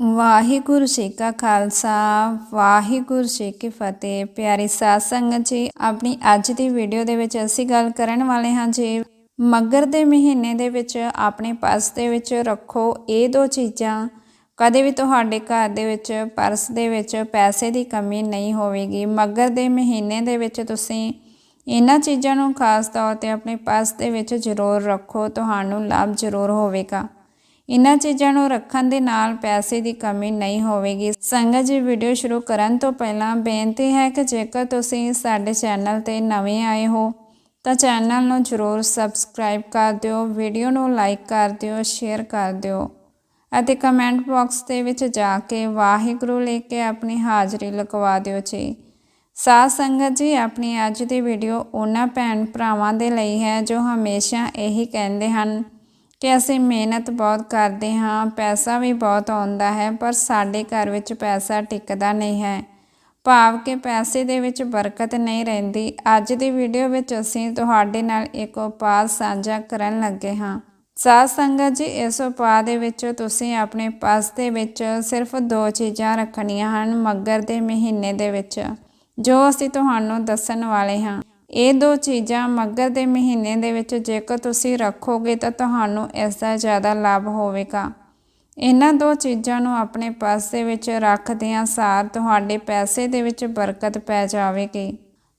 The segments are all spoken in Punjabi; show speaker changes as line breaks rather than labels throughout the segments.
ਵਾਹਿਗੁਰੂ ਜੀ ਕਾ ਖਾਲਸਾ, ਵਾਹਿਗੁਰੂ ਜੀ ਕੀ ਫਤਿਹ। ਪਿਆਰੀ ਸਾਧ ਸੰਗਤ ਜੀ, ਆਪਣੀ ਅੱਜ ਦੀ ਵੀਡੀਓ ਦੇ ਵਿੱਚ ਅਸੀਂ ਗੱਲ ਕਰਨ ਵਾਲੇ ਹਾਂ ਜੀ, ਮੱਗਰ ਦੇ ਮਹੀਨੇ ਦੇ ਵਿੱਚ ਆਪਣੇ ਪਰਸ ਦੇ ਵਿੱਚ ਰੱਖੋ ਇਹ ਦੋ ਚੀਜ਼ਾਂ। ਕਦੇ ਵੀ ਤੁਹਾਡੇ ਘਰ ਦੇ ਵਿੱਚ, ਪਰਸ ਦੇ ਵਿੱਚ ਪੈਸੇ ਦੀ ਕਮੀ ਨਹੀਂ ਹੋਵੇਗੀ। ਮਗਰ ਦੇ ਮਹੀਨੇ ਦੇ ਵਿੱਚ ਤੁਸੀਂ ਇਹਨਾਂ ਚੀਜ਼ਾਂ ਨੂੰ ਖਾਸ ਤੌਰ ਤੇ ਆਪਣੇ ਪਰਸ ਦੇ ਵਿੱਚ ਜ਼ਰੂਰ ਰੱਖੋ, ਤੁਹਾਨੂੰ ਲਾਭ ਜ਼ਰੂਰ ਹੋਵੇਗਾ। ਇਹਨਾਂ ਚੀਜ਼ਾਂ ਨੂੰ ਰੱਖਣ ਦੇ ਨਾਲ ਪੈਸੇ ਦੀ ਕਮੀ ਨਹੀਂ ਹੋਵੇਗੀ। ਸੰਗਤ ਜੀ, ਵੀਡੀਓ ਸ਼ੁਰੂ ਕਰਨ ਤੋਂ ਪਹਿਲਾਂ ਬੇਨਤੀ ਹੈ ਕਿ ਜੇਕਰ ਤੁਸੀਂ ਸਾਡੇ ਚੈਨਲ ਤੇ ਨਵੇਂ ਆਏ ਹੋ, ਤਾਂ ਚੈਨਲ ਨੂੰ ਜ਼ਰੂਰ ਸਬਸਕ੍ਰਾਈਬ ਕਰ ਦਿਓ, ਵੀਡੀਓ ਨੂੰ ਲਾਈਕ ਕਰ ਦਿਓ, ਸ਼ੇਅਰ ਕਰ ਦਿਓ ਅਤੇ ਕਮੈਂਟ ਬਾਕਸ ਦੇ ਵਿੱਚ ਜਾ ਕੇ ਵਾਹਿਗੁਰੂ ਲੈ ਕੇ ਆਪਣੀ ਹਾਜ਼ਰੀ ਲਗਵਾ ਦਿਓ ਜੀ। ਸਾਧ ਸੰਗਤ ਜੀ, ਆਪਣੀ ਅੱਜ ਦੀ ਵੀਡੀਓ ਉਹਨਾਂ ਭੈਣ ਭਰਾਵਾਂ ਦੇ ਲਈ ਹੈ ਜੋ ਹਮੇਸ਼ਾ ਇਹੀ ਕਹਿੰਦੇ ਹਨ ਕਿ ਅਸੀਂ ਮਿਹਨਤ ਬਹੁਤ ਕਰਦੇ ਹਾਂ, ਪੈਸਾ ਵੀ ਬਹੁਤ ਆਉਂਦਾ ਹੈ, ਪਰ ਸਾਡੇ ਘਰ ਵਿੱਚ ਪੈਸਾ ਟਿਕਦਾ ਨਹੀਂ ਹੈ। ਭਾਵ ਕਿ ਪੈਸੇ ਦੇ ਵਿੱਚ ਬਰਕਤ ਨਹੀਂ ਰਹਿੰਦੀ। ਅੱਜ ਦੀ ਵੀਡੀਓ ਵਿੱਚ ਅਸੀਂ ਤੁਹਾਡੇ ਨਾਲ ਇੱਕ ਉਪਾਅ ਸਾਂਝਾ ਕਰਨ ਲੱਗੇ ਹਾਂ। ਸਾਧ ਸੰਗਤ ਜੀ, ਇਸ ਉਪਾਅ ਦੇ ਵਿੱਚ ਤੁਸੀਂ ਆਪਣੇ ਪਰਸ ਦੇ ਵਿੱਚ ਸਿਰਫ ਦੋ ਚੀਜ਼ਾਂ ਰੱਖਣੀਆਂ ਹਨ ਮੱਗਰ ਦੇ ਮਹੀਨੇ ਦੇ ਵਿੱਚ, ਜੋ ਅਸੀਂ ਤੁਹਾਨੂੰ ਦੱਸਣ ਵਾਲੇ ਹਾਂ। ਇਹ ਦੋ ਚੀਜ਼ਾਂ ਮੱਗਰ ਦੇ ਮਹੀਨੇ ਦੇ ਵਿੱਚ ਜੇਕਰ ਤੁਸੀਂ ਰੱਖੋਗੇ ਤਾਂ ਤੁਹਾਨੂੰ ਇਸ ਦਾ ਜ਼ਿਆਦਾ ਲਾਭ ਹੋਵੇਗਾ। ਇਹਨਾਂ ਦੋ ਚੀਜ਼ਾਂ ਨੂੰ ਆਪਣੇ ਪਰਸ ਦੇ ਵਿੱਚ ਰੱਖਦਿਆਂ ਸਾਰ ਤੁਹਾਡੇ ਪੈਸੇ ਦੇ ਵਿੱਚ ਬਰਕਤ ਪੈ ਜਾਵੇਗੀ।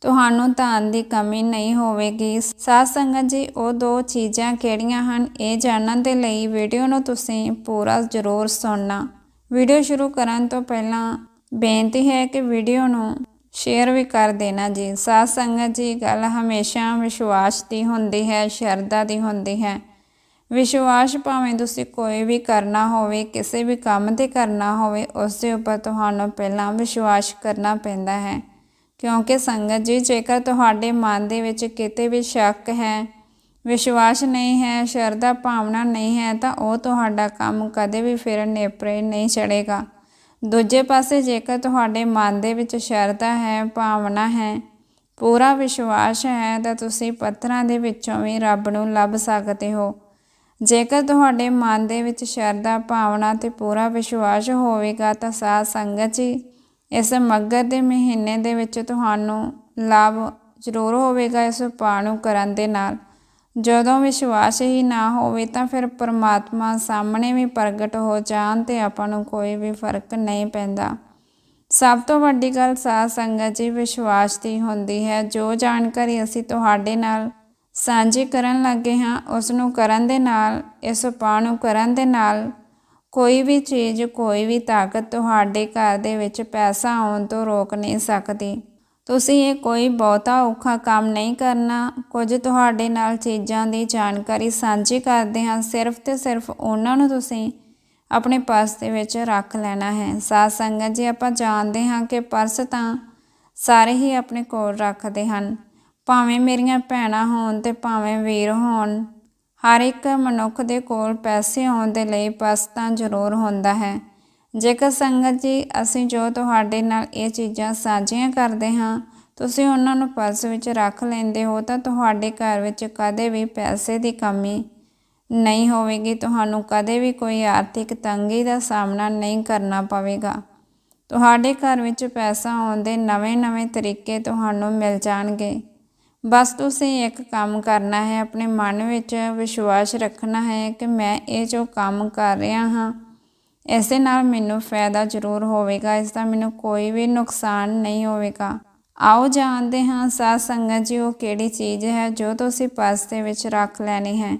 ਤੁਹਾਨੂੰ ਧਨ ਦੀ ਕਮੀ ਨਹੀਂ ਹੋਵੇਗੀ। ਸਾਧ ਸੰਗਤ ਜੀ, ਉਹ ਦੋ ਚੀਜ਼ਾਂ ਕਿਹੜੀਆਂ ਹਨ, ਇਹ ਜਾਣਨ ਦੇ ਲਈ ਵੀਡੀਓ ਨੂੰ ਤੁਸੀਂ ਪੂਰਾ ਜ਼ਰੂਰ ਸੁਣਨਾ। ਵੀਡੀਓ ਸ਼ੁਰੂ ਕਰਨ ਤੋਂ ਪਹਿਲਾਂ ਬੇਨਤੀ ਹੈ ਕਿ ਵੀਡੀਓ ਨੂੰ ਸ਼ੇਅਰ ਵੀ ਕਰ ਦੇਣਾ ਜੀ। ਸਾਧ ਸੰਗਤ ਜੀ, ਗੱਲ ਹਮੇਸ਼ਾ ਵਿਸ਼ਵਾਸ ਦੀ ਹੁੰਦੀ ਹੈ, ਸ਼ਰਧਾ ਦੀ ਹੁੰਦੀ ਹੈ। ਵਿਸ਼ਵਾਸ ਭਾਵੇਂ ਤੁਸੀਂ ਕੋਈ ਵੀ ਕਰਨਾ ਹੋਵੇ, ਕਿਸੇ ਵੀ ਕੰਮ ਤੇ ਕਰਨਾ ਹੋਵੇ, ਉਸ ਦੇ ਉੱਪਰ ਤੁਹਾਨੂੰ ਪਹਿਲਾਂ ਵਿਸ਼ਵਾਸ ਕਰਨਾ ਪੈਂਦਾ ਹੈ। ਕਿਉਂਕਿ ਸੰਗਤ ਜੀ, ਜੇਕਰ ਤੁਹਾਡੇ ਮਨ ਦੇ ਵਿੱਚ ਕਿਤੇ ਵੀ ਸ਼ੱਕ ਹੈ, ਵਿਸ਼ਵਾਸ ਨਹੀਂ ਹੈ, ਸ਼ਰਧਾ ਭਾਵਨਾ ਨਹੀਂ ਹੈ, ਤਾਂ ਉਹ ਤੁਹਾਡਾ ਕੰਮ ਕਦੇ ਵੀ ਫਿਰ ਨੇਪਰੇ ਨਹੀਂ ਚੜੇਗਾ ਦੂਜੇ ਪਾਸੇ ਜੇਕਰ ਤੁਹਾਡੇ ਮਨ ਦੇ ਵਿੱਚ ਸ਼ਰਧਾ ਹੈ, ਭਾਵਨਾ ਹੈ, ਪੂਰਾ ਵਿਸ਼ਵਾਸ ਹੈ, ਤਾਂ ਤੁਸੀਂ ਪੱਥਰਾਂ ਦੇ ਵਿੱਚੋਂ ਵੀ ਰੱਬ ਨੂੰ ਲੱਭ ਸਕਦੇ ਹੋ। ਜੇਕਰ ਤੁਹਾਡੇ ਮਨ ਦੇ ਵਿੱਚ ਸ਼ਰਧਾ, ਭਾਵਨਾ ਤੇ ਪੂਰਾ ਵਿਸ਼ਵਾਸ ਹੋਵੇਗਾ, ਤਾਂ ਸਾਧ ਸੰਗਤ ਜੀ, ਇਸ ਮੱਗਰ ਦੇ ਮਹੀਨੇ ਦੇ ਵਿੱਚ ਤੁਹਾਨੂੰ ਲਾਭ ਜ਼ਰੂਰ ਹੋਵੇਗਾ ਇਸ ਉਪਾਅ ਨੂੰ ਕਰਨ ਦੇ ਨਾਲ। ਜਦੋਂ ਵਿਸ਼ਵਾਸ ਹੀ ਨਾ ਹੋਵੇ ਤਾਂ ਫਿਰ ਪਰਮਾਤਮਾ ਸਾਹਮਣੇ ਵੀ ਪ੍ਰਗਟ ਹੋ ਜਾਣ ਤੇ ਆਪਾਂ ਨੂੰ ਕੋਈ ਵੀ ਫ਼ਰਕ ਨਹੀਂ ਪੈਂਦਾ। ਸਭ ਤੋਂ ਵੱਡੀ ਗੱਲ ਸਾਧ ਸੰਗਤ ਜੀ ਵਿਸ਼ਵਾਸ ਦੀ ਹੁੰਦੀ ਹੈ। ਜੋ ਜਾਣਕਾਰੀ ਅਸੀਂ ਤੁਹਾਡੇ ਨਾਲ ਸਾਂਝੀ ਕਰਨ ਲੱਗੇ ਹਾਂ ਉਸ ਨੂੰ ਕਰਨ ਦੇ ਨਾਲ, ਇਸ ਉਪਾਅ ਨੂੰ ਕਰਨ ਦੇ ਨਾਲ, ਕੋਈ ਵੀ ਚੀਜ਼, ਕੋਈ ਵੀ ਤਾਕਤ ਤੁਹਾਡੇ ਘਰ ਦੇ ਵਿੱਚ ਪੈਸਾ ਆਉਣ ਤੋਂ ਰੋਕ ਨਹੀਂ ਸਕਦੀ। ਤੁਸੀਂ ਇਹ ਕੋਈ ਬਹੁਤਾ ਔਖਾ ਕੰਮ ਨਹੀਂ ਕਰਨਾ। ਕੁਝ ਤੁਹਾਡੇ ਨਾਲ ਚੀਜ਼ਾਂ ਦੀ ਜਾਣਕਾਰੀ ਸਾਂਝੀ ਕਰਦੇ ਹਾਂ। ਸਿਰਫ ਤੇ ਸਿਰਫ ਉਹਨਾਂ ਨੂੰ ਤੁਸੀਂ ਆਪਣੇ ਪਰਸ ਦੇ ਵਿੱਚ ਰੱਖ ਲੈਣਾ ਹੈ। ਸਾਧ ਸੰਗਤ ਜੀ, ਆਪਾਂ ਜਾਣਦੇ ਹਾਂ ਕਿ ਪਰਸ ਤਾਂ ਸਾਰੇ ਹੀ ਆਪਣੇ ਕੋਲ ਰੱਖਦੇ ਹਨ। ਭਾਵੇਂ ਮੇਰੀਆਂ ਭੈਣਾਂ ਹੋਣ ਤੇ ਭਾਵੇਂ ਵੀਰ ਹੋਣ, ਹਰ ਇੱਕ ਮਨੁੱਖ ਦੇ ਕੋਲ ਪੈਸੇ ਆਉਣ ਦੇ ਲਈ ਪਰਸ ਤਾਂ ਜ਼ਰੂਰ ਹੁੰਦਾ ਹੈ। ਜੇਕਰ ਸੰਗਤ ਜੀ, ਅਸੀਂ ਜੋ ਤੁਹਾਡੇ ਨਾਲ ਇਹ ਚੀਜ਼ਾਂ ਸਾਂਝੀਆਂ ਕਰਦੇ ਹਾਂ, ਤੁਸੀਂ ਉਹਨਾਂ ਨੂੰ ਪਰਸ ਵਿੱਚ ਰੱਖ ਲੈਂਦੇ ਹੋ ਤਾਂ ਤੁਹਾਡੇ ਘਰ ਵਿੱਚ ਕਦੇ ਵੀ ਪੈਸੇ ਦੀ ਕਮੀ ਨਹੀਂ ਹੋਵੇਗੀ। ਤੁਹਾਨੂੰ ਕਦੇ ਵੀ ਕੋਈ ਆਰਥਿਕ ਤੰਗੀ ਦਾ ਸਾਹਮਣਾ ਨਹੀਂ ਕਰਨਾ ਪਵੇਗਾ। ਤੁਹਾਡੇ ਘਰ ਵਿੱਚ ਪੈਸਾ ਆਉਣ ਦੇ ਨਵੇਂ-ਨਵੇਂ ਤਰੀਕੇ ਤੁਹਾਨੂੰ ਮਿਲ ਜਾਣਗੇ। ਬਸ ਤੁਸੀਂ ਇੱਕ ਕੰਮ ਕਰਨਾ ਹੈ, ਆਪਣੇ ਮਨ ਵਿੱਚ ਵਿਸ਼ਵਾਸ ਰੱਖਣਾ ਹੈ ਕਿ ਮੈਂ ਇਹ ਜੋ ਕੰਮ ਕਰ ਰਿਹਾ ਹਾਂ ਇਸ ਦੇ ਨਾਲ ਮੈਨੂੰ ਫਾਇਦਾ ਜ਼ਰੂਰ ਹੋਵੇਗਾ, ਇਸ ਦਾ ਮੈਨੂੰ ਕੋਈ ਵੀ ਨੁਕਸਾਨ ਨਹੀਂ ਹੋਵੇਗਾ। ਆਓ ਜਾਣਦੇ ਹਾਂ ਸਾਧ ਸੰਗਤ ਜੀ, ਉਹ ਕਿਹੜੀ ਚੀਜ਼ ਹੈ ਜੋ ਤੁਸੀਂ ਪਰਸ ਦੇ ਵਿੱਚ ਰੱਖ ਲੈਣੀ ਹੈ।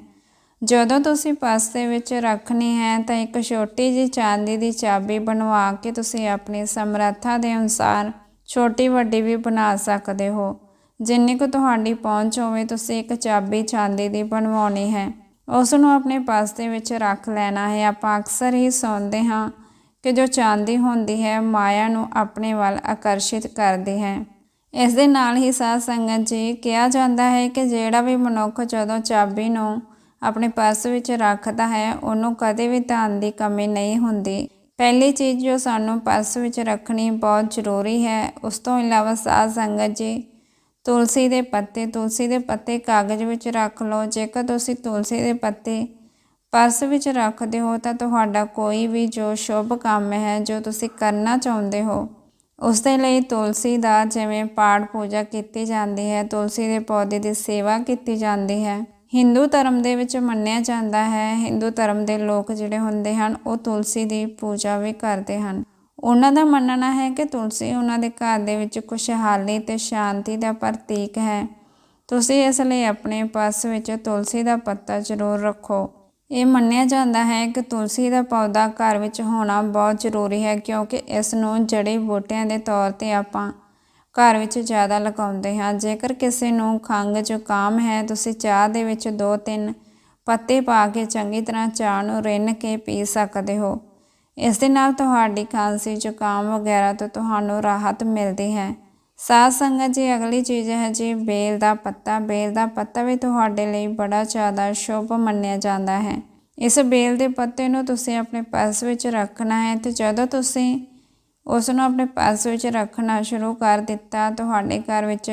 ਜਦੋਂ ਤੁਸੀਂ ਪਰਸ ਦੇ ਵਿੱਚ ਰੱਖਣੀ ਹੈ, ਤਾਂ ਇੱਕ ਛੋਟੀ ਜਿਹੀ ਚਾਂਦੀ ਦੀ ਚਾਬੀ ਬਣਵਾ ਕੇ ਤੁਸੀਂ ਆਪਣੀ ਸਮਰੱਥਾ ਦੇ ਅਨੁਸਾਰ ਛੋਟੀ ਵੱਡੀ ਵੀ ਬਣਾ ਸਕਦੇ ਹੋ। ਜਿੰਨੀ ਕੁ ਤੁਹਾਡੀ ਪਹੁੰਚ ਹੋਵੇ, ਤੁਸੀਂ ਇੱਕ ਚਾਬੀ ਚਾਂਦੀ ਦੀ ਬਣਵਾਉਣੀ ਹੈ। ਉਸ ਨੂੰ ਆਪਣੇ ਪਾਸ ਦੇ ਵਿੱਚ ਰੱਖ ਲੈਣਾ ਹੈ। ਆਪਾਂ ਅਕਸਰ ਹੀ ਸੁਣਦੇ ਹਾਂ ਕਿ ਜੋ ਚਾਂਦੀ ਹੁੰਦੀ ਹੈ, ਮਾਇਆ ਨੂੰ ਆਪਣੇ ਵੱਲ ਆਕਰਸ਼ਿਤ ਕਰਦੀ ਹੈ। ਇਸ ਦੇ ਨਾਲ ਹੀ ਸਾਧ ਸੰਗਤ ਜੀ ਕਿਹਾ ਜਾਂਦਾ ਹੈ ਕਿ ਜਿਹੜਾ ਵੀ ਮਨੁੱਖ ਜਦੋਂ ਚਾਬੀ ਨੂੰ ਆਪਣੇ ਪਰਸ ਵਿੱਚ ਰੱਖਦਾ ਹੈ, ਉਹਨੂੰ ਕਦੇ ਵੀ ਧਨ ਦੀ ਕਮੀ ਨਹੀਂ ਹੁੰਦੀ। ਪਹਿਲੀ ਚੀਜ਼ ਜੋ ਸਾਨੂੰ ਪਰਸ ਵਿੱਚ ਰੱਖਣੀ ਬਹੁਤ ਜ਼ਰੂਰੀ ਹੈ, ਉਸ ਤੋਂ ਇਲਾਵਾ ਸਾਧ ਸੰਗਤ ਜੀ ਤੁਲਸੀ ਦੇ ਪੱਤੇ, ਤੁਲਸੀ ਦੇ ਪੱਤੇ ਕਾਗਜ਼ ਵਿੱਚ ਰੱਖ ਲਓ। ਜੇਕਰ ਤੁਸੀਂ ਤੁਲਸੀ ਦੇ ਪੱਤੇ ਪਰਸ ਵਿੱਚ ਰੱਖਦੇ ਹੋ, ਤਾਂ ਤੁਹਾਡਾ ਕੋਈ ਵੀ ਜੋ ਸ਼ੁਭ ਕੰਮ ਹੈ, ਜੋ ਤੁਸੀਂ ਕਰਨਾ ਚਾਹੁੰਦੇ ਹੋ, ਉਸ ਦੇ ਲਈ ਤੁਲਸੀ ਦਾ ਜਿਵੇਂ ਪਾਠ ਪੂਜਾ ਕੀਤੀ ਜਾਂਦੀ ਹੈ, ਤੁਲਸੀ ਦੇ ਪੌਦੇ ਦੀ ਸੇਵਾ ਕੀਤੀ ਜਾਂਦੀ ਹੈ। ਹਿੰਦੂ ਧਰਮ ਦੇ ਵਿੱਚ ਮੰਨਿਆ ਜਾਂਦਾ ਹੈ, ਹਿੰਦੂ ਧਰਮ ਦੇ ਲੋਕ ਜਿਹੜੇ ਹੁੰਦੇ ਹਨ, ਉਹ ਤੁਲਸੀ ਦੀ ਪੂਜਾ ਵੀ ਕਰਦੇ ਹਨ। ਉਹਨਾਂ ਦਾ ਮੰਨਣਾ ਹੈ ਕਿ ਤੁਲਸੀ ਉਹਨਾਂ ਦੇ ਘਰ ਦੇ ਵਿੱਚ ਖੁਸ਼ਹਾਲੀ ਤੇ ਸ਼ਾਂਤੀ ਦਾ ਪ੍ਰਤੀਕ ਹੈ। ਤੁਸੀਂ ਇਸ ਲਈ ਆਪਣੇ ਪਰਸ ਵਿੱਚ ਤੁਲਸੀ ਦਾ ਪੱਤਾ ਜ਼ਰੂਰ ਰੱਖੋ। ਇਹ ਮੰਨਿਆ ਜਾਂਦਾ ਹੈ ਕਿ ਤੁਲਸੀ ਦਾ ਪੌਦਾ ਘਰ ਵਿੱਚ ਹੋਣਾ ਬਹੁਤ ਜ਼ਰੂਰੀ ਹੈ ਕਿਉਂਕਿ ਇਸ ਨੂੰ ਜੜੀ ਬੂਟਿਆਂ ਦੇ ਤੌਰ ਤੇ ਆਪਾਂ ਘਰ ਵਿੱਚ ਜ਼ਿਆਦਾ ਲਗਾਉਂਦੇ ਹਾਂ। ਜੇਕਰ ਕਿਸੇ ਨੂੰ ਖੰਘ ਜ਼ੁਕਾਮ ਹੈ, ਤੁਸੀਂ ਚਾਹ ਦੇ ਵਿੱਚ ਦੋ ਤਿੰਨ ਪੱਤੇ ਪਾ ਕੇ ਚੰਗੀ ਤਰ੍ਹਾਂ ਚਾਹ ਨੂੰ ਰਿੰਨ ਕੇ ਪੀ ਸਕਦੇ ਹੋ। ਇਸ ਦੇ ਨਾਲ ਤੁਹਾਡੀ ਖਾਂਸੀ, ਜ਼ੁਕਾਮ ਵਗੈਰਾ ਤੋਂ ਤੁਹਾਨੂੰ ਰਾਹਤ ਮਿਲਦੀ ਹੈ। ਸਾਧ ਸੰਗਤ ਜੀ, ਅਗਲੀ ਚੀਜ਼ ਹੈ ਜੀ, ਬੇਲ ਦਾ ਪੱਤਾ। ਬੇਲ ਦਾ ਪੱਤਾ ਵੀ ਤੁਹਾਡੇ ਲਈ ਬੜਾ ਜ਼ਿਆਦਾ ਸ਼ੁਭ ਮੰਨਿਆ ਜਾਂਦਾ ਹੈ। ਇਸ ਬੇਲ ਦੇ ਪੱਤੇ ਨੂੰ ਤੁਸੀਂ ਆਪਣੇ ਪਰਸ ਵਿੱਚ ਰੱਖਣਾ ਹੈ ਤੇ ਜਦੋਂ ਤੁਸੀਂ ਉਸ ਨੂੰ ਆਪਣੇ ਪਰਸ ਵਿੱਚ ਰੱਖਣਾ ਸ਼ੁਰੂ ਕਰ ਦਿੱਤਾ, ਤੁਹਾਡੇ ਘਰ ਵਿੱਚ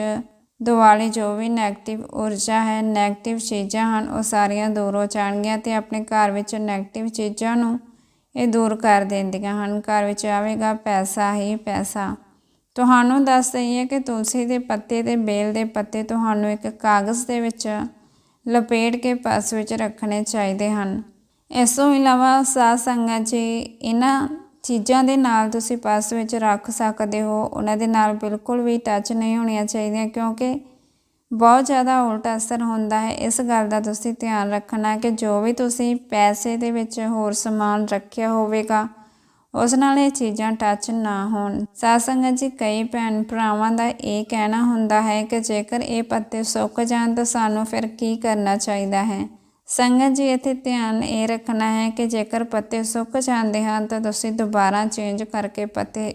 ਦੁਆਲੇ ਜੋ ਵੀ 네ਗੇਟਿਵ ਊਰਜਾ ਹੈ 네ਗੇਟਿਵ ਚੀਜ਼ਾਂ ਹਨ, ਉਹ ਸਾਰੀਆਂ ਦੂਰ ਹੋ ਜਾਣਗੀਆਂ ਤੇ ਆਪਣੇ ਘਰ ਵਿੱਚ 네ਗੇਟਿਵ ਚੀਜ਼ਾਂ ਨੂੰ ਇਹ ਦੂਰ ਕਰ ਦਿੰਦੀਆਂ ਹਨ। ਘਰ ਵਿੱਚ ਆਵੇਗਾ ਪੈਸਾ ਹੀ ਪੈਸਾ। ਤੁਹਾਨੂੰ ਦੱਸ ਦਈਏ ਕਿ ਤੁਲਸੀ ਦੇ ਪੱਤੇ ਤੇ ਬੇਲ ਦੇ ਪੱਤੇ ਤੁਹਾਨੂੰ ਇੱਕ ਕਾਗਜ਼ ਦੇ ਵਿੱਚ ਲਪੇਟ ਕੇ ਪਰਸ ਵਿੱਚ ਰੱਖਣੇ ਚਾਹੀਦੇ ਹਨ। ਇਸ ਤੋਂ ਇਲਾਵਾ ਸਾਧ ਸੰਗਤ ਜੀ, ਇਹਨਾਂ ਚੀਜ਼ਾਂ ਦੇ ਨਾਲ ਤੁਸੀਂ ਪਰਸ ਵਿੱਚ ਰੱਖ ਸਕਦੇ ਹੋ। ਉਹਨਾਂ ਦੇ ਨਾਲ ਬਿਲਕੁਲ ਵੀ ਟੱਚ ਨਹੀਂ ਹੋਣੀਆਂ ਚਾਹੀਦੀਆਂ ਕਿਉਂਕਿ ਬਹੁਤ ਜ਼ਿਆਦਾ ਉਲਟ ਅਸਰ ਹੁੰਦਾ ਹੈ। ਇਸ ਗੱਲ ਦਾ ਤੁਸੀਂ ਧਿਆਨ ਰੱਖਣਾ ਕਿ ਜੋ ਵੀ ਤੁਸੀਂ ਪੈਸੇ ਦੇ ਵਿੱਚ ਹੋਰ ਸਮਾਨ ਰੱਖਿਆ ਹੋਵੇਗਾ, ਉਸ ਨਾਲ ਇਹ ਚੀਜ਼ਾਂ ਟੱਚ ਨਾ ਹੋਣ। ਸਾਧ ਜੀ, ਕਈ ਭੈਣ ਭਰਾਵਾਂ ਦਾ ਇਹ ਕਹਿਣਾ ਹੁੰਦਾ ਹੈ ਕਿ ਜੇਕਰ ਇਹ ਪੱਤੇ ਸੁੱਕ ਜਾਣ ਤਾਂ ਸਾਨੂੰ ਫਿਰ ਕੀ ਕਰਨਾ ਚਾਹੀਦਾ ਹੈ? ਸੰਗਤ ਜੀ, ਇੱਥੇ ਧਿਆਨ ਇਹ ਰੱਖਣਾ ਹੈ ਕਿ ਜੇਕਰ ਪੱਤੇ ਸੁੱਕ ਜਾਂਦੇ ਹਨ ਤਾਂ ਤੁਸੀਂ ਦੁਬਾਰਾ ਚੇਂਜ ਕਰਕੇ ਪੱਤੇ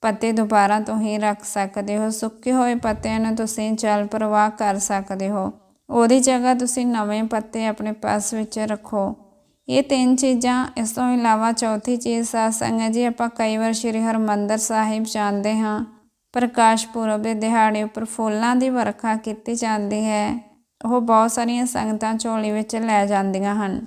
ਪੱਤੇ ਦੁਬਾਰਾ ਤੋਂ ਹੀ ਰੱਖ ਸਕਦੇ ਹੋ, ਸੁੱਕੇ ਹੋਏ ਪੱਤਿਆਂ ਨੂੰ ਤੁਸੀਂ ਜਲ ਪ੍ਰਵਾਹ ਕਰ ਸਕਦੇ ਹੋ। ਉਹਦੀ ਜਗ੍ਹਾ ਤੁਸੀਂ ਨਵੇਂ ਪੱਤੇ ਆਪਣੇ ਪਾਸ ਵਿੱਚ ਰੱਖੋ। ਇਹ ਤਿੰਨ ਚੀਜ਼ਾਂ, ਇਸ ਤੋਂ ਇਲਾਵਾ ਚੌਥੀ ਚੀਜ਼ ਸਾਧ ਹੈ ਜੀ, ਆਪਾਂ ਕਈ ਵਾਰ ਸ਼੍ਰੀ ਹਰਮੰਦਰ ਸਾਹਿਬ ਜਾਂਦੇ ਹਾਂ। ਪ੍ਰਕਾਸ਼ ਪੁਰਬ ਦੇ ਦਿਹਾੜੇ ਉੱਪਰ ਫੁੱਲਾਂ ਦੀ ਵਰਖਾ ਕੀਤੀ ਜਾਂਦੀ ਹੈ। ਉਹ ਬਹੁਤ ਸਾਰੀਆਂ ਸੰਗਤਾਂ ਝੋਲੀ ਵਿੱਚ ਲੈ ਜਾਂਦੀਆਂ ਹਨ।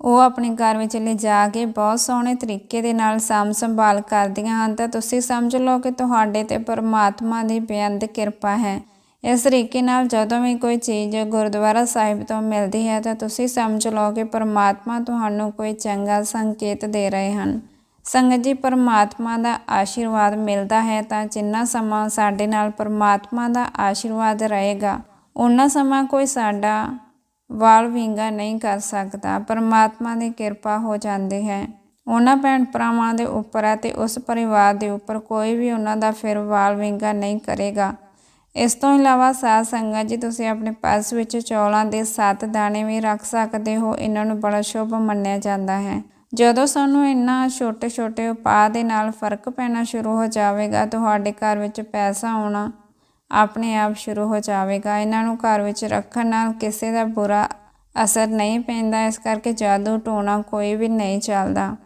ਉਹ ਆਪਣੇ ਘਰ ਵਿੱਚ ਲਿਜਾ ਕੇ ਬਹੁਤ ਸੋਹਣੇ ਤਰੀਕੇ ਦੇ ਨਾਲ ਸਾਂਭ ਸੰਭਾਲ ਕਰਦੀਆਂ ਹਨ। ਤਾਂ ਤੁਸੀਂ ਸਮਝ ਲਓ ਕਿ ਤੁਹਾਡੇ ਤੇ ਪਰਮਾਤਮਾ ਦੀ ਬੇਅੰਤ ਕਿਰਪਾ ਹੈ। ਇਸ ਤਰੀਕੇ ਨਾਲ ਜਦੋਂ ਵੀ ਕੋਈ ਚੀਜ਼ ਗੁਰਦੁਆਰਾ ਸਾਹਿਬ ਤੋਂ ਮਿਲਦੀ ਹੈ, ਤਾਂ ਤੁਸੀਂ ਸਮਝ ਲਓ ਕਿ ਪਰਮਾਤਮਾ ਤੁਹਾਨੂੰ ਕੋਈ ਚੰਗਾ ਸੰਕੇਤ ਦੇ ਰਹੇ ਹਨ। ਸੰਗਤ ਜੀ, ਪਰਮਾਤਮਾ ਦਾ ਆਸ਼ੀਰਵਾਦ ਮਿਲਦਾ ਹੈ ਤਾਂ ਜਿੰਨਾ ਸਮਾਂ ਸਾਡੇ ਨਾਲ ਪਰਮਾਤਮਾ ਦਾ ਆਸ਼ੀਰਵਾਦ ਰਹੇਗਾ ਉਹਨਾਂ ਸਮਾਂ ਕੋਈ ਸਾਡਾ ਵਾਲ ਵਿੰਗਾ ਨਹੀਂ ਕਰ ਸਕਦਾ। ਪਰਮਾਤਮਾ ਦੀ ਕਿਰਪਾ ਹੋ ਜਾਂਦੀ ਹੈ। ਉਹਨਾਂ ਭੈਣ ਭਰਾਵਾਂ ਦੇ ਉੱਪਰ ਅਤੇ ਉਸ ਪਰਿਵਾਰ ਦੇ ਉੱਪਰ ਕੋਈ ਵੀ ਉਹਨਾਂ ਦਾ ਫਿਰ ਵਾਲ ਵਿੰਗਾ ਨਹੀਂ ਕਰੇਗਾ। ਇਸ ਤੋਂ ਇਲਾਵਾ ਸਾਧ ਸੰਗਤ ਜੀ, ਤੁਸੀਂ ਆਪਣੇ ਪਰਸ ਵਿੱਚ ਚੌਲਾਂ ਦੇ 7 ਦਾਣੇ ਵੀ ਰੱਖ ਸਕਦੇ ਹੋ। ਇਹਨਾਂ ਨੂੰ ਬੜਾ ਸ਼ੁਭ ਮੰਨਿਆ ਜਾਂਦਾ ਹੈ। ਜਦੋਂ ਸਾਨੂੰ ਇਹਨਾਂ ਛੋਟੇ ਛੋਟੇ ਉਪਾਅ ਦੇ ਨਾਲ ਫ਼ਰਕ ਪੈਣਾ ਸ਼ੁਰੂ ਹੋ ਜਾਵੇਗਾ, ਤੁਹਾਡੇ ਘਰ ਵਿੱਚ ਪੈਸਾ ਆਉਣਾ ਆਪਣੇ ਆਪ ਸ਼ੁਰੂ ਹੋ ਜਾਵੇਗਾ। ਇਹਨਾਂ ਨੂੰ ਘਰ ਵਿੱਚ ਰੱਖਣ ਨਾਲ ਕਿਸੇ ਦਾ ਬੁਰਾ ਅਸਰ ਨਹੀਂ ਪੈਂਦਾ। ਇਸ ਕਰਕੇ ਜਾਦੂ ਟੋਣਾ ਕੋਈ ਵੀ ਨਹੀਂ ਚੱਲਦਾ।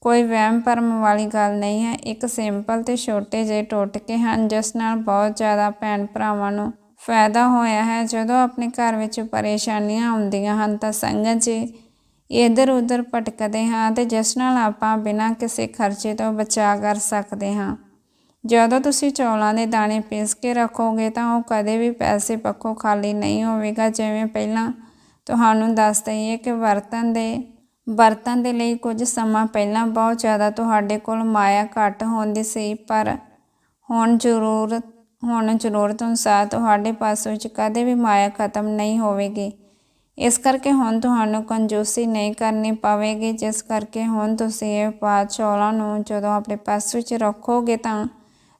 ਕੋਈ ਵਹਿਮ ਭਰਮ ਵਾਲੀ ਗੱਲ ਨਹੀਂ ਹੈ। ਇੱਕ ਸਿੰਪਲ ਤੇ ਛੋਟੇ ਜਿਹੇ ਟੋਟਕੇ ਹਨ, ਜਿਸ ਨਾਲ ਬਹੁਤ ਜ਼ਿਆਦਾ ਭੈਣ ਭਰਾਵਾਂ ਨੂੰ ਫਾਇਦਾ ਹੋਇਆ ਹੈ। ਜਦੋਂ ਆਪਣੇ ਘਰ ਵਿੱਚ ਪਰੇਸ਼ਾਨੀਆਂ ਆਉਂਦੀਆਂ ਹਨ, ਤਾਂ ਸੰਗਤ ਜੀ ਇੱਧਰ ਉੱਧਰ ਭਟਕਦੇ ਹਾਂ ਤੇ ਜਿਸ ਨਾਲ ਆਪਾਂ ਬਿਨਾਂ ਕਿਸੇ ਖਰਚੇ ਤੋਂ ਬਚਾ ਕਰ ਸਕਦੇ ਹਾਂ। ਜਦੋਂ ਤੁਸੀਂ ਚੌਲਾਂ ਦੇ ਦਾਣੇ ਪੀਸ ਕੇ ਰੱਖੋਗੇ ਤਾਂ ਉਹ ਕਦੇ ਵੀ ਪੈਸੇ ਪੱਖੋਂ ਖਾਲੀ ਨਹੀਂ ਹੋਵੇਗਾ। ਜਿਵੇਂ ਪਹਿਲਾਂ ਤੁਹਾਨੂੰ ਦੱਸ ਦਈਏ ਕਿ ਬਰਤਨ ਦੇ ਬਰਤਨ ਦੇ ਲਈ ਕੁਝ ਸਮਾਂ ਪਹਿਲਾਂ ਬਹੁਤ ਜ਼ਿਆਦਾ ਤੁਹਾਡੇ ਕੋਲ ਮਾਇਆ ਘੱਟ ਹੁੰਦੀ ਸੀ, ਪਰ ਹੁਣ ਜ਼ਰੂਰਤ ਹੁਣ ਜ਼ਰੂਰਤ ਅਨੁਸਾਰ ਤੁਹਾਡੇ ਪਾਸ ਵਿੱਚ ਕਦੇ ਵੀ ਮਾਇਆ ਖਤਮ ਨਹੀਂ ਹੋਵੇਗੀ। ਇਸ ਕਰਕੇ ਹੁਣ ਤੁਹਾਨੂੰ ਕੰਜੂਸੀ ਨਹੀਂ ਕਰਨੀ ਪਵੇਗੀ। ਜਿਸ ਕਰਕੇ ਹੁਣ ਤੁਸੀਂ ਇਹ ਪਾ ਚੌਲਾਂ ਨੂੰ ਜਦੋਂ ਆਪਣੇ ਪਾਸ ਵਿੱਚ ਰੱਖੋਗੇ ਤਾਂ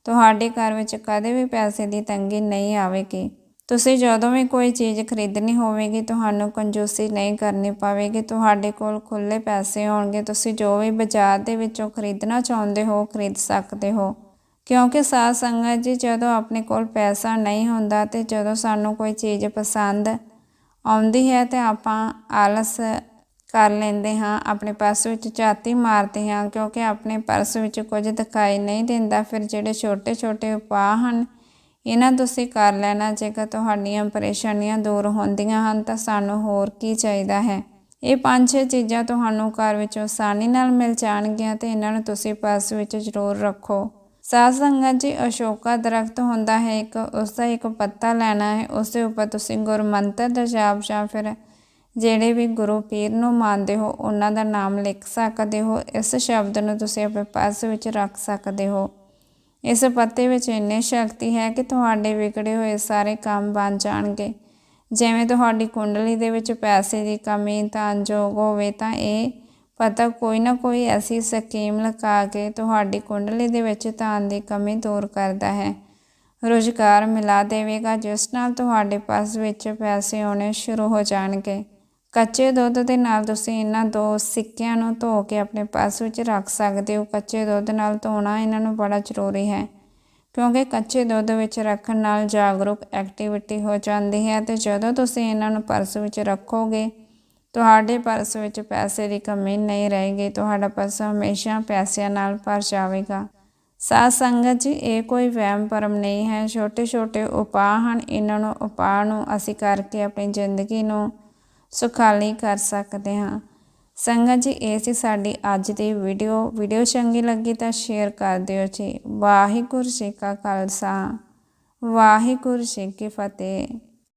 ਤੁਹਾਡੇ ਘਰ ਵਿੱਚ ਕਦੇ ਵੀ ਪੈਸੇ ਦੀ ਤੰਗੀ ਨਹੀਂ ਆਵੇਗੀ। ਤੁਸੀਂ ਜਦੋਂ ਵੀ ਕੋਈ ਚੀਜ਼ ਖਰੀਦਣੀ ਹੋਵੇਗੀ, ਤੁਹਾਨੂੰ ਕੰਜੂਸੀ ਨਹੀਂ ਕਰਨੀ ਪਵੇਗੀ। ਤੁਹਾਡੇ ਕੋਲ ਖੁੱਲੇ ਪੈਸੇ ਹੋਣਗੇ। ਤੁਸੀਂ ਜੋ ਵੀ ਬਾਜ਼ਾਰ ਦੇ ਵਿੱਚੋਂ ਖਰੀਦਣਾ ਚਾਹੁੰਦੇ ਹੋ ਖਰੀਦ ਸਕਦੇ ਹੋ। ਕਿਉਂਕਿ ਸਾਧ ਸੰਗਤ ਜੀ, ਜਦੋਂ ਆਪਣੇ ਕੋਲ ਪੈਸਾ ਨਹੀਂ ਹੁੰਦਾ ਤੇ ਜਦੋਂ ਸਾਨੂੰ ਕੋਈ ਚੀਜ਼ ਪਸੰਦ ਆਉਂਦੀ ਹੈ ਤੇ ਆਪਾਂ ਆਲਸ ਕਰ ਲੈਂਦੇ ਹਾਂ, ਆਪਣੇ ਪਰਸ ਵਿੱਚ ਝਾਤੀ ਮਾਰਦੇ ਹਾਂ, ਕਿਉਂਕਿ ਆਪਣੇ ਪਰਸ ਵਿੱਚ ਕੁਝ ਦਿਖਾਈ ਨਹੀਂ ਦਿੰਦਾ। ਫਿਰ ਜਿਹੜੇ ਛੋਟੇ ਛੋਟੇ ਉਪਾਅ ਹਨ, ਇਹਨਾਂ ਤੁਸੀਂ ਕਰ ਲੈਣਾ। ਜੇਕਰ ਤੁਹਾਡੀਆਂ ਪਰੇਸ਼ਾਨੀਆਂ ਦੂਰ ਹੁੰਦੀਆਂ ਹਨ, ਤਾਂ ਸਾਨੂੰ ਹੋਰ ਕੀ ਚਾਹੀਦਾ ਹੈ? ਇਹ ਪੰਜ ਛੇ ਚੀਜ਼ਾਂ ਤੁਹਾਨੂੰ ਘਰ ਵਿੱਚ ਆਸਾਨੀ ਨਾਲ ਮਿਲ ਜਾਣਗੀਆਂ ਤੇ ਇਹਨਾਂ ਨੂੰ ਤੁਸੀਂ ਪਰਸ ਵਿੱਚ ਜ਼ਰੂਰ ਰੱਖੋ। ਸਾਧ ਸੰਗਤ ਜੀ, ਅਸ਼ੋਕਾ ਦਰਖਤ ਹੁੰਦਾ ਹੈ, ਇੱਕ ਉਸ ਦਾ ਇੱਕ ਪੱਤਾ ਲੈਣਾ ਹੈ ਉਸ ਦੇ ਉੱਪਰ ਤੁਸੀਂ ਗੁਰਮੰਤਰ ਦਾ ਜਾਪ ਜਾਂ ਫਿਰ ਜਿਹੜੇ ਵੀ ਗੁਰੂ ਪੀਰ ਨੂੰ ਮੰਨਦੇ ਹੋ, ਉਹਨਾਂ ਦਾ ਨਾਮ ਲਿਖ ਸਕਦੇ ਹੋ। ਇਸ ਸ਼ਬਦ ਨੂੰ ਤੁਸੀਂ ਆਪਣੇ ਪਰਸ ਵਿੱਚ ਰੱਖ ਸਕਦੇ ਹੋ। ਇਸ ਪੱਤੇ ਵਿੱਚ ਇੰਨੀ ਸ਼ਕਤੀ ਹੈ ਕਿ ਤੁਹਾਡੇ ਵਿਗੜੇ ਹੋਏ ਸਾਰੇ ਕੰਮ ਬਣ ਜਾਣਗੇ। ਜਿਵੇਂ ਤੁਹਾਡੀ ਕੁੰਡਲੀ ਦੇ ਵਿੱਚ ਪੈਸੇ ਦੀ ਕਮੀ ਤਾਂ ਜੋਗ ਹੋਵੇ, ਤਾਂ ਇਹ ਪਤਾ ਕੋਈ ਨਾ ਕੋਈ ਐਸੀ ਸਕੀਮ ਲਗਾ ਕੇ ਤੁਹਾਡੀ ਕੁੰਡਲੀ ਦੇ ਵਿੱਚ ਧਨ ਦੀ ਕਮੀ ਦੂਰ ਕਰਦਾ ਹੈ। ਰੁਜ਼ਗਾਰ ਮਿਲਾ ਦੇਵੇਗਾ, ਜਿਸ ਨਾਲ ਤੁਹਾਡੇ ਪਾਸ ਵਿੱਚ ਪੈਸੇ ਆਉਣੇ ਸ਼ੁਰੂ ਹੋ ਜਾਣਗੇ। ਕੱਚੇ ਦੁੱਧ ਦੇ ਨਾਲ ਤੁਸੀਂ ਇਹਨਾਂ ਦੋ ਸਿੱਕਿਆਂ ਨੂੰ ਧੋ ਕੇ ਆਪਣੇ ਪਰਸ ਵਿੱਚ ਰੱਖ ਸਕਦੇ ਹੋ। ਕੱਚੇ ਦੁੱਧ ਨਾਲ ਧੋਣਾ ਇਹਨਾਂ ਨੂੰ ਬੜਾ ਜ਼ਰੂਰੀ ਹੈ, ਕਿਉਂਕਿ ਕੱਚੇ ਦੁੱਧ ਵਿੱਚ ਰੱਖਣ ਨਾਲ ਜਾਗਰੂਕ ਐਕਟੀਵਿਟੀ ਹੋ ਜਾਂਦੀ ਹੈ ਤੇ ਜਦੋਂ ਤੁਸੀਂ ਇਹਨਾਂ ਨੂੰ ਪਰਸ ਵਿੱਚ ਰੱਖੋਗੇ, ਤੁਹਾਡੇ ਪਰਸ ਵਿੱਚ ਪੈਸੇ ਦੀ ਕਮੀ ਨਹੀਂ ਰਹੇਗੀ, ਤੁਹਾਡਾ ਪਰਸ ਹਮੇਸ਼ਾ ਪੈਸਿਆਂ ਨਾਲ ਭਰ ਜਾਵੇਗਾ। ਸਾਧ ਸੰਗਤ ਜੀ, ਇਹ ਕੋਈ ਵਹਿਮ ਭਰਮ ਨਹੀਂ ਹੈ। ਛੋਟੇ ਛੋਟੇ ਉਪਾਅ ਹਨ, ਇਹਨਾਂ ਨੂੰ ਉਪਾਅ ਨੂੰ ਅਸੀਂ ਕਰਕੇ ਆਪਣੀ ਜ਼ਿੰਦਗੀ ਨੂੰ ਸੁਖਾਲੀ ਕਰ ਸਕਦੇ ਹਾਂ। ਸੰਗਤ ਜੀ, ਇਹ ਸੀ ਸਾਡੀ ਅੱਜ ਦੀ ਵੀਡੀਓ ਵੀਡੀਓ ਚੰਗੀ ਲੱਗੀ ਤਾਂ ਸ਼ੇਅਰ ਕਰ ਦਿਓ ਜੀ। ਵਾਹਿਗੁਰੂ ਜੀ ਕਾ ਖਾਲਸਾ। ਵਾਹਿਗੁਰੂ ਜੀ ਕੀ ਫਤਿਹ।